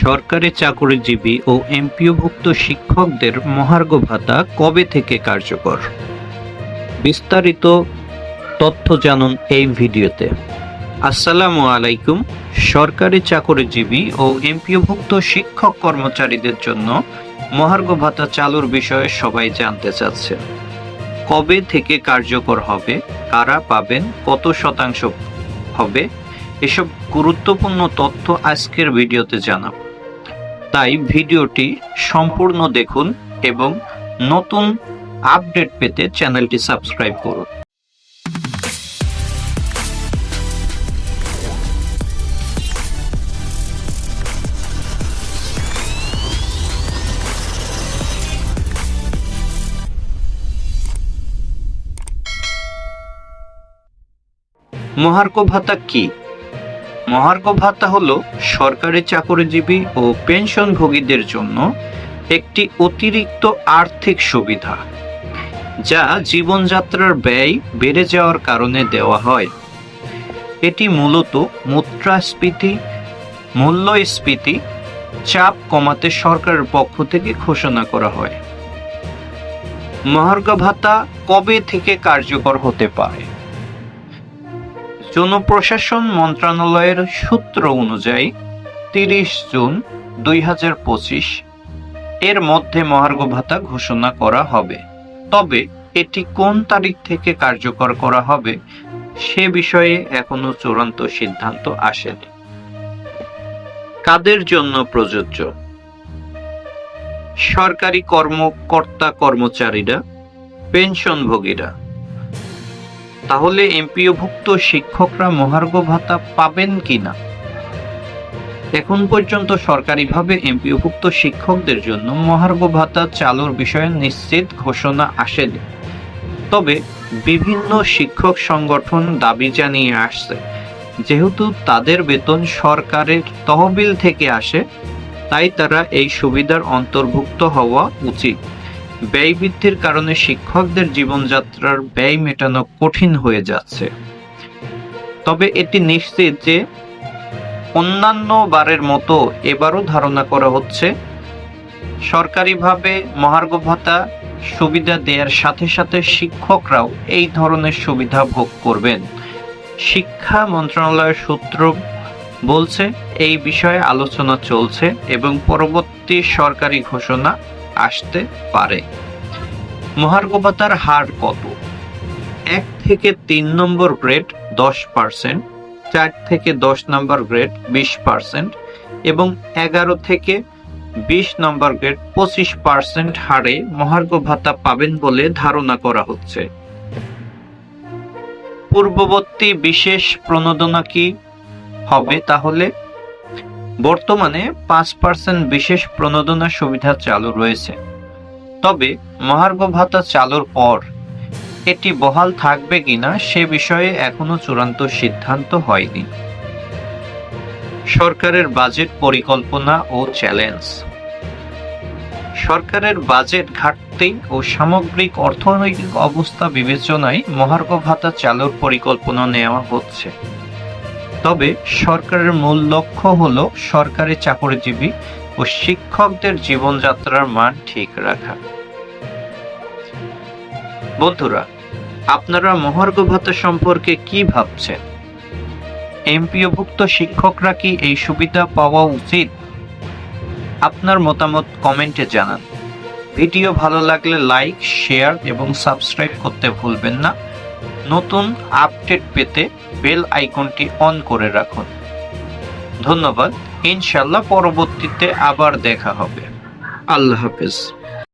সরকারি চাকরিজীবী ও এমপিওভুক্ত শিক্ষকদের মহার্ঘ ভাতা কবে থেকে কার্যকর? বিস্তারিত তথ্য জানুন এই ভিডিওতে। আসসালামু আলাইকুম। সরকারি চাকরিজীবী ও এমপিওভুক্ত শিক্ষক কর্মচারীদের জন্য মহার্ঘ ভাতা চালুর বিষয়ে সবাই জানতে চাচ্ছে। কবে থেকে কার্যকর হবে? কারা পাবেন? কত শতাংশ হবে? এসব গুরুত্বপূর্ণ তথ্য আজকের ভিডিওতে জানাব। তাই ভিডিওটি সম্পূর্ণ দেখুন এবং নতুন আপডেট পেতে চ্যানেলটি সাবস্ক্রাইব করুন। মহার্ঘ ভাতা কি? মহার্ঘ ভাতা হলো সরকারি চাকরিজীবী ও পেনশনভোগীদের জন্য একটি অতিরিক্ত আর্থিক সুবিধা, যা জীবনযাত্রার ব্যয় বেড়ে যাওয়ার কারণে দেওয়া হয়। এটি মূলত মুদ্রাস্ফীতি, মূল্যস্ফীতি, চাপ কমাতে সরকারের পক্ষ থেকে ঘোষণা করা হয়। মহার্ঘ ভাতা কবে থেকে কার্যকর হতে পারে? জনপ্রশাসন মন্ত্রণালয়ের সূত্র অনুযায়ী তিরিশ জুন দুই হাজার পঁচিশ এর মধ্যে মহার্ঘ ভাতা ঘোষণা করা হবে। তবে এটি কোন তারিখ থেকে কার্যকর করা হবে সে বিষয়ে এখনও চূড়ান্ত সিদ্ধান্ত আসেনি। কাদের জন্য প্রযোজ্য? সরকারি কর্মকর্তা কর্মচারীরা, পেনশনভোগীরা। তাহলে এমপিওভুক্ত শিক্ষকরা মহার্ঘ ভাতা পাবেন কি না? এখন পর্যন্ত সরকারিভাবে এমপিওভুক্ত শিক্ষকদের জন্য মহার্ঘ ভাতা চালুর বিষয়ে নিশ্চিত ঘোষণা আসেনি। তবে বিভিন্ন শিক্ষক সংগঠন দাবি জানিয়ে আসছে, যেহেতু তাদের বেতন সরকারের তহবিল থেকে আসে, তাই তারা এই সুবিধার অন্তর্ভুক্ত হওয়া উচিত। ব্যয় বৃদ্ধির কারণে শিক্ষকদের জীবনযাত্রার ব্যয় মেটানো কঠিন হয়ে যাচ্ছে। তবে এটি নিশ্চিত যে অন্যান্য বারের মতো এবারও ধারণা করা হচ্ছে, সরকারিভাবে মহার্ঘ ভাতা সুবিধা দেওয়ার সাথে সাথে শিক্ষকরাও এই ধরনের সুবিধা ভোগ করবেন। শিক্ষা মন্ত্রণালয়ের সূত্র বলছে, এই বিষয়ে আলোচনা চলছে এবং পরবর্তী সরকারি ঘোষণা আসতে পারে। মহার্ঘ ভাতার হার কত? এক থেকে তিন নম্বর গ্রেড দশ পার্সেন্ট, চার থেকে দশ নম্বর গ্রেড বিশ পার্সেন্ট এবং এগারো থেকে বিশ নম্বর গ্রেড পঁচিশ পার্সেন্ট হারে মহার্ঘ ভাতা পাবেন বলে ধারণা করা হচ্ছে। পূর্ববর্তী বিশেষ প্রণোদনা কি হবে তাহলে? বর্তমানে পাঁচ পার্সেন্ট বিশেষ প্রণোদনা সুবিধা চালু রয়েছে। তবে মহার্ঘ ভাতা চালুর পর এটি বহাল থাকবে কিনা সে বিষয়ে এখনও চূড়ান্ত সিদ্ধান্ত হয়নি। সরকারের বাজেট পরিকল্পনা ও চ্যালেঞ্জ। সরকারের বাজেট ঘাটতি ও সামগ্রিক অর্থনৈতিক অবস্থা বিবেচনায় মহার্ঘ ভাতা চালুর পরিকল্পনা নেওয়া হচ্ছে। তবে সরকারের মূল লক্ষ্য হল সরকারি চাকরিজীবী ও শিক্ষকদের জীবনযাত্রার মান ঠিক রাখা। বন্ধুরা, আপনারা মহার্ঘ ভাতা সম্পর্কে কি ভাবছেন? এমপিওভুক্ত শিক্ষকরা কি এই সুবিধা পাওয়া উচিত? আপনার মতামত কমেন্টে জানান। ভিডিও ভালো লাগলে লাইক, শেয়ার এবং সাবস্ক্রাইব করতে ভুলবেন না। নতুন আপডেট পেতে বেল আইকনটি অন করে রাখুন। ধন্যবাদ। ইনশাল্লাহ পরবর্তীতে আবার দেখা হবে। আল্লাহ হাফেজ।